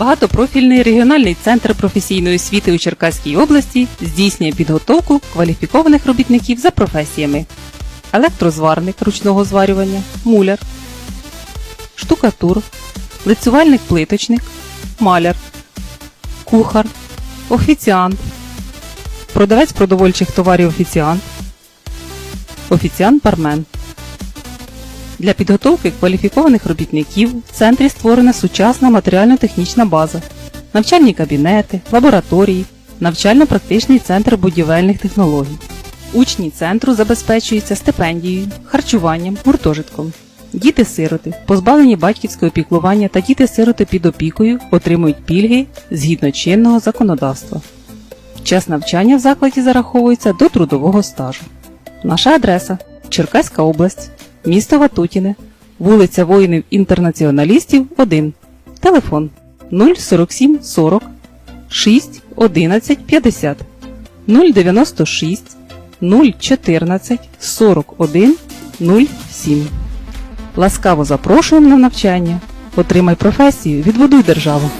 Багатопрофільний регіональний центр професійної освіти у Черкаській області здійснює підготовку кваліфікованих робітників за професіями: електрозварник ручного зварювання, муляр, штукатур, лицювальник плиточник, маляр, кухар, офіціант, продавець продовольчих товарів офіціант, офіціант-бармен. Для підготовки кваліфікованих робітників в центрі створена сучасна матеріально-технічна база, навчальні кабінети, лабораторії, навчально-практичний центр будівельних технологій. Учні центру забезпечуються стипендією, харчуванням, гуртожитком. Діти-сироти, позбавлені батьківського піклування та діти-сироти під опікою отримують пільги згідно чинного законодавства. Час навчання в закладі зараховується до трудового стажу. Наша адреса Черкаська область, місто Ватутіне, вулиця воїнів-інтернаціоналістів 1, телефон 047 40 6 11 50 096 014 41 07. Ласкаво запрошуємо на навчання. Отримай професію, відбудуй державу.